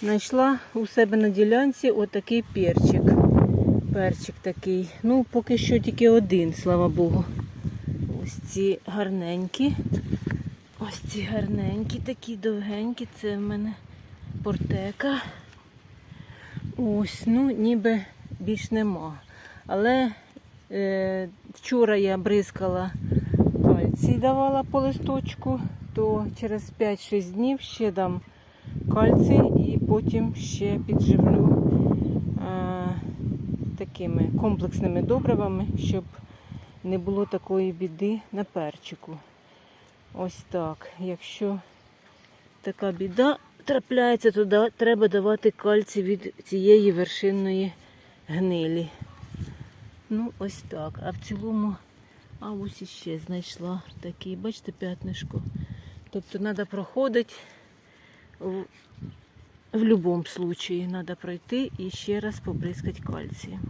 Знайшла у себе на ділянці отакий перчик. Перчик такий. Ну, поки що тільки один, слава Богу. Ось ці гарненькі. Ось ці гарненькі, такі довгенькі. Це в мене портека. Ось, ну, ніби більш нема. Але е, вчора я бризкала кальцій, давала по листочку, то через 5-6 днів ще дам кальцій і потім ще підживлю е, такими комплексними добривами, щоб не було такої біди на перчику. Ось так. Якщо така біда трапляється, то треба давати кальцій від цієї вершинної гнилі. Ну, ось так. А в цілому, а ось іще знайшла такий, бачите, п'ятнишко. Тобто треба проходити в будь-якому випадку. Треба пройти і ще раз побризкати кальцієм.